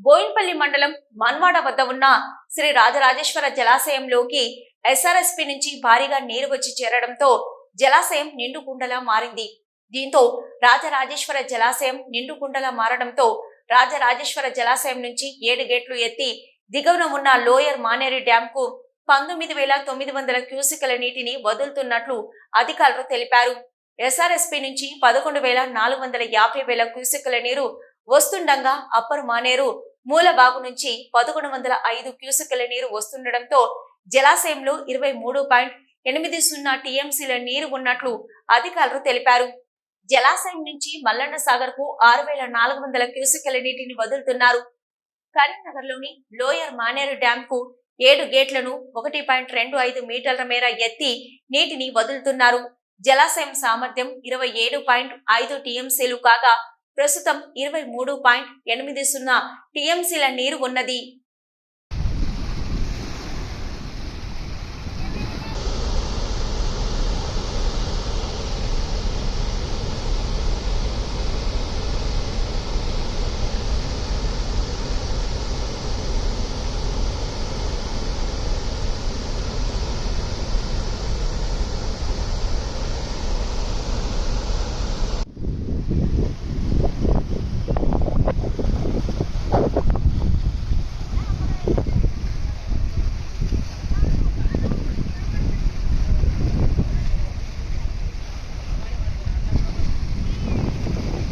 బోయిన్పల్లి మండలం మన్వాడ వద్ద ఉన్న శ్రీ రాజరాజేశ్వర జలాశయంలోకి ఎస్ఆర్ఎస్పి నుంచి భారీగా నీరు వచ్చి చేరడంతో జలాశయం నిండు కుండలా మారింది. దీంతో రాజరాజేశ్వర జలాశయం నిండు కుండలా మారడంతో రాజరాజేశ్వర జలాశయం నుంచి ఏడు గేట్లు ఎత్తి దిగువన ఉన్న లోయర్ మానేరి డ్యాంకు పంతొమ్మిది వేల తొమ్మిది వందల క్యూసికల నీటిని వదులుతున్నట్లు అధికారులు తెలిపారు. ఎస్ఆర్ఎస్పి నుంచి పదకొండు వేల నాలుగు వందల యాభై వేల క్యూసికల నీరు వస్తుండగా అప్పర్ మానేరు మూలబాగు నుంచి పదకొండు వందల ఐదు క్యూసెక్ల నీరు వస్తుండటంతో జలాశయంలో ఇరవై మూడు పాయింట్ ఎనిమిది సున్నా టీఎంసీల నీరు ఉన్నట్లు అధికారులు తెలిపారు. జలాశయం నుంచి మల్లన్న సాగర్కు ఆరు వేల నాలుగు వందల క్యూసికల నీటిని వదులుతున్నారు. కరీంనగర్లోని లోయర్ మానేరు డ్యాం కు ఏడు గేట్లను ఒకటి పాయింట్ రెండు ఐదు మీటర్ల మేర ఎత్తి నీటిని వదులుతున్నారు. జలాశయం సామర్థ్యం ఇరవై ఏడు పాయింట్ ఐదు టీఎంసీలు కాగా ప్రస్తుతం ఇరవై మూడు పాయింట్ ఎనిమిది సున్నా టీఎంసీల నీరు ఉన్నది